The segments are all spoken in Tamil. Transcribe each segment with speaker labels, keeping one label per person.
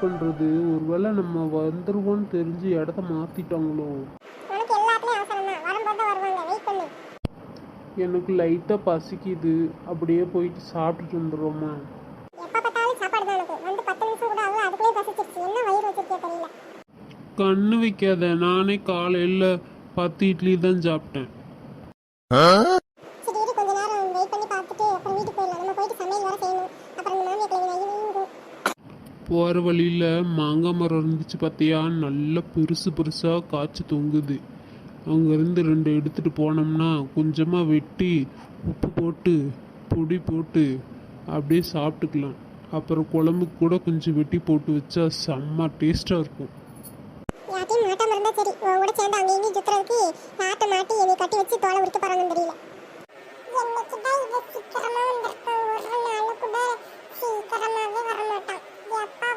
Speaker 1: பண்ணுறது ஒருவேளை நம்ம வந்துருவோம்னு தெரிஞ்சு இடத்த மாற்றிட்டாங்களோ எனக்கு லைட்டாக பசிக்குது. அப்படியே போயிட்டு சாப்பிட்டுட்டு வந்துடுறோமா?
Speaker 2: எப்ப பார்த்தாலும் சாப்பாடு தான் எனக்கு வந்து பத்து நிமிஷம் கூட ஆகல. அதுக்குள்ளே பசிச்சிருச்சு. என்ன வயிறு வச்சிருக்கே தெரியல.
Speaker 1: கண்ணு வைக்காத. நானே காலையில் பத்து இட்லி தான் சாப்பிட்டேன்
Speaker 2: சரி இரு கொஞ்ச நேரம் வெயிட் பண்ணி பார்த்துட்டு அப்புறம் வீட்டுக்கு போயிடலாம் நம்ம போயிட்டு சமையல் வர செய்யணும் அப்புறம் இந்த மாமியா கிளம்பி வையும்
Speaker 1: போகிற வழியில் மாங்காய் மரம் இருந்துச்சு பார்த்தியா நல்லா பெருசு பெருசாக காய்ச்சி தொங்குது. அங்கேருந்து ரெண்டு எடுத்துகிட்டு போனோம்னா கொஞ்சமாக வெட்டி உப்பு போட்டு பொடி போட்டு அப்படியே சாப்பிட்டுக்கலாம். அப்புறம் குழம்புக்கு கூட கொஞ்சம் வெட்டி போட்டு வச்சா செம்ம டேஸ்ட்டாக இருக்கும்.
Speaker 2: யார்ட்டையும் மாட்டாம இருந்தா சரி. உன் கூட சேர்ந்து சுத்துறதுக்கு மாட்டி என்னை கட்டி வச்சு தோலை உரிக்க போறாங்கன்னு தெரியல. என்னைக்குதான் சீக்கிரமா ஒரு நாள் கூட சீக்கிரமாவே வர மாட்டான் எப்ப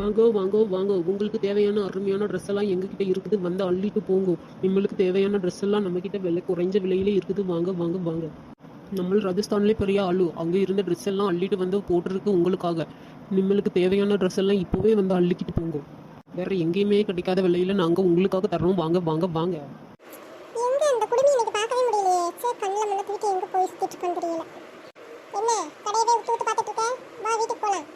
Speaker 2: வாங்கோ வாங்கோ வாங்கோ.
Speaker 1: உங்களுக்கு தேவையான அருமையான ட்ரெஸ் எல்லாம் எங்ககிட்ட இருக்குது. வந்து அள்ளிட்டு போங்கோ. நம்மளுக்கு தேவையான ட்ரெஸ் எல்லாம் நம்ம கிட்ட விலை குறைஞ்ச விலையிலே இருக்குது. வாங்க வாங்க வாங்க. நம்ம ராஜஸ்தான்லேயே பெரிய ஆளு. அங்கே இருந்த ட்ரெஸ் எல்லாம் அள்ளிட்டு வந்து போட்டிருக்கு உங்களுக்காக. நம்மளுக்கு தேவையான ட்ரெஸ் எல்லாம் இப்போவே வந்து அள்ளிக்கிட்டு போங்கோ. வேற எங்கேயுமே கிடைக்காத விலையில நாங்கள் உங்களுக்காக தரோம் வாங்க வாங்க வாங்க.
Speaker 2: தூக்கி எங்க போய் சுத்திட்டு இருக்கான்னு தெரியல என்ன கடையவே தூத்து பார்த்துட்டு இருக்க? வா வீட்டுக்கு போலாம்.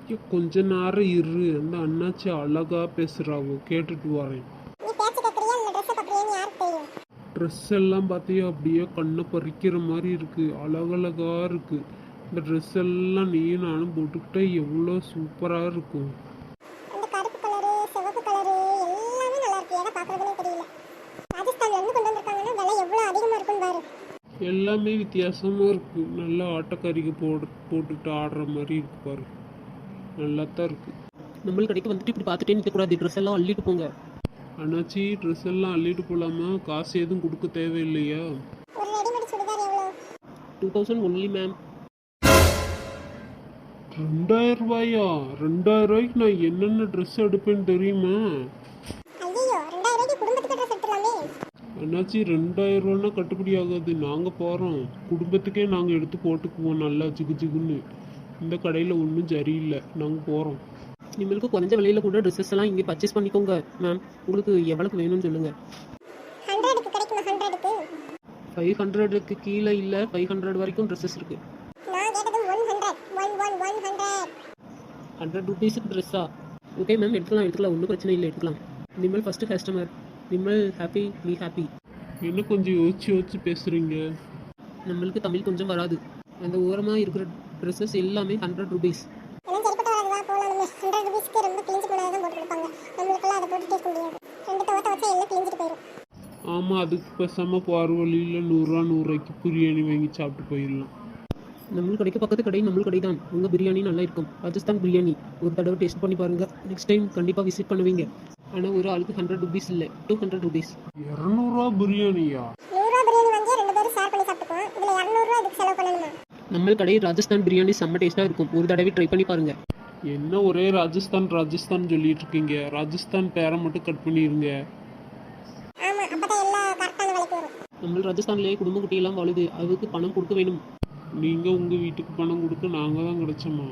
Speaker 1: ஐயோ, கொஞ்ச நேரம் இரு. அந்த அண்ணாச்சி அழகா பேசுறாவோ கேட்டுட்டு வரேன்.
Speaker 2: நீ பேச்சு கேட்கறியா இல்ல ட்ரெஸ் பார்க்கறியான்னு யாருக்கு தெரியும்?
Speaker 1: ட்ரெஸ் எல்லாம் பார்த்தியா? அப்படியே கண்ணை பறிக்கிற மாதிரி இருக்கு. அழகழகா இருக்கு. இந்த ட்ரெஸ் எல்லாம் நீயும் நானும் போட்டுக்கிட்டா எவ்வளோ சூப்பராக இருக்கும்
Speaker 2: அந்த கருப்பு கலரு சிவப்பு கலரு எல்லாமே நல்லா இருக்கு ஏன்னா பார்க்கறதுனே தெரியல ராஜஸ்தான்ல இருந்து கொண்டு வந்திருக்காங்கன்னா விலை எவ்வளவு அதிகமா இருக்குன்னு பாரு
Speaker 1: எல்லாமே வித்தியாசமாக இருக்கு. நல்லா ஆட்டக்கறிக்கு போடு போட்டுக்கிட்டு ஆடுற மாதிரி இருக்கு பாரு. நல்லா தான் இருக்கு.
Speaker 3: நம்ம கடைக்கு வந்துட்டு இப்படி பார்த்துட்டே நிற்கக்கூடாது ட்ரெஸ் எல்லாம் அள்ளிட்டு போங்க.
Speaker 1: அண்ணாச்சி ட்ரெஸ் எல்லாம் அள்ளிட்டு போகலாமா காசு எதுவும் கொடுக்க தேவையில்லையா?
Speaker 3: டூ தௌசண்ட் ஒன்லி மேம்
Speaker 1: ரெண்டாயிரம் ரூபாயா? ரெண்டாயிரம் ரூபாய்க்கு நான் என்னென்ன ட்ரெஸ் எடுப்பேன்னு தெரியுமா
Speaker 2: ஐயோ ரெண்டாயிரம் ரூபாய்க்கு குடும்பத்துக்கு ட்ரெஸ் எடுத்துலாமே
Speaker 1: அண்ணாச்சி ரெண்டாயிரம் ரூபான்னா கட்டுப்படி ஆகாது. நாங்கள் போகிறோம் குடும்பத்துக்கே நாங்கள் எடுத்து போட்டுக்குவோம் நல்லா ஜிகு ஜிகுன்னு. இந்த கடையில் ஒன்றும் சரியில்லை. நாங்கள் போகிறோம்
Speaker 3: நம்மளுக்கு குறைஞ்ச விலையில கூட ட்ரெஸ்ஸஸ் எல்லாம் இங்கே பர்ச்சேஸ் பண்ணிக்கோங்க மேம் உங்களுக்கு எவ்வளோக்கு வேணும்னு சொல்லுங்க.
Speaker 2: ஹண்ட்ரடுக்கு கிடைக்குமா? ஹண்ட்ரடுக்கு
Speaker 3: ஃபைவ் ஹண்ட்ரடுக்கு கீழே இல்லை ஃபைவ் ஹண்ட்ரட் வரைக்கும் ட்ரெஸ்ஸஸ் இருக்கு.
Speaker 2: நான் கேட்டது ஒன் ஹண்ட்ரட்
Speaker 3: ருபீஸுக்கு ட்ரெஸ்ஸா ஓகே மேம் எடுத்துக்கலாம் எடுத்துக்கலாம். ஒன்றும் பிரச்சனை இல்லை. எடுத்துக்கலாம். நிம்மல் ஃபஸ்ட்டு கஸ்டமர் நிம்மல் ஹாப்பி நீ ஹாப்பி
Speaker 1: என்ன கொஞ்சம் யோசிச்சு யோசிச்சு பேசுறீங்க?
Speaker 3: நம்மளுக்கு தமிழ் கொஞ்சம் வராது. அந்த ஓரமாக இருக்கிற ட்ரெஸ்ஸஸ் எல்லாமே ஹண்ட்ரட் ருபீஸ்
Speaker 2: எல்லாம் சரிப்பட்டு வராதுவா போகலாம் நம்ம ஹண்ட்ரட் ருபீஸ்க்கு ரொம்ப கிழிஞ்சு போனதாக தான் போட்டு கொடுப்பாங்க. நம்மளுக்கெல்லாம் அதை போட்டுட்டே இருக்க முடியாது. ரெண்டு துவத்த வச்சா எல்லாம் கிழிஞ்சிட்டு போயிடும்
Speaker 1: ஆமா அதுக்கு பேசாம பார்வழியில் நூறுரூவா நூறுரூவாய்க்கு பிரியாணி வாங்கி சாப்பிட்டு போயிடலாம்.
Speaker 3: நம்ம கடைக்கு பக்கத்து கடை நம்ம கடை தான். உங்கள் பிரியாணி நல்லா இருக்கும். ராஜஸ்தான் பிரியாணி. ஒரு தடவை டேஸ்ட் பண்ணி பாருங்கள் நெக்ஸ்ட் டைம் கண்டிப்பாக விசிட் பண்ணுவீங்க. ஆனால் ஒரு ஆளுக்கு ஹண்ட்ரட் ருபீஸ் இல்லை. டூ ஹண்ட்ரட் ருபீஸ்
Speaker 1: இரநூறுவா பிரியாணியா?
Speaker 3: நம்ம கடை ராஜஸ்தான் பிரியாணி செம்ம டேஸ்ட்டாக இருக்கும். ஒரு தடவை ட்ரை பண்ணி பாருங்கள்
Speaker 1: என்ன ஒரே ராஜஸ்தான் ராஜஸ்தான் சொல்லிட்டு இருக்கீங்க? ராஜஸ்தான் பேரை மட்டும் கட்
Speaker 2: எல்லாம் வரும்.
Speaker 3: நம்ம ராஜஸ்தான்லேயே குடும்ப குட்டியெல்லாம் வாழுது. அதுக்கு பணம் கொடுக்க வேணும்.
Speaker 1: நீங்க உங்க வீட்டுக்கு பணம் கொடுக்க நாங்க தான் கிடைச்சோமா?